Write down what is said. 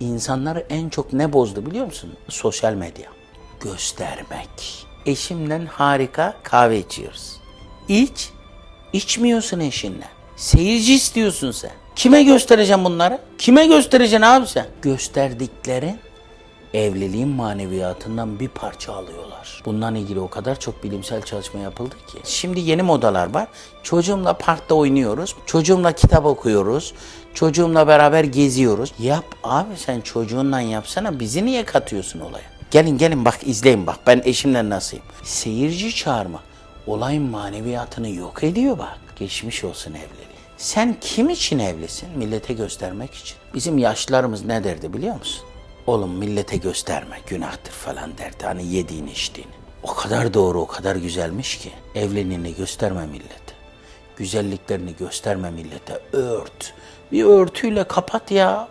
İnsanları en çok ne bozdu biliyor musun? Sosyal medya. Göstermek. Eşimden harika kahve içiyoruz. İç. İçmiyorsun eşinle. Seyirci istiyorsun sen. Kime göstereceğim bunları? Kime göstereceksin abi sen? Gösterdiklerin evliliğin maneviyatından bir parça alıyorlar. Bundan ilgili o kadar çok bilimsel çalışma yapıldı ki. Şimdi yeni modalar var. Çocuğumla parkta oynuyoruz. Çocuğumla kitap okuyoruz. Çocuğumla beraber geziyoruz. Yap abi sen çocuğunla yapsana. Bizi niye katıyorsun olaya? Gelin gelin bak izleyin bak ben eşimle nasılayım. Seyirci çağırma. Olayın maneviyatını yok ediyor bak. Geçmiş olsun evliliği. Sen kim için evlisin? Millete göstermek için. Bizim yaşlılarımız ne derdi biliyor musun? Oğlum millete gösterme günahtır falan derdi. Hani yediğini içtiğini. O kadar doğru o kadar güzelmiş ki. Evliliğini gösterme millete. Güzelliklerini gösterme millete. Ört. Bir örtüyle kapat ya.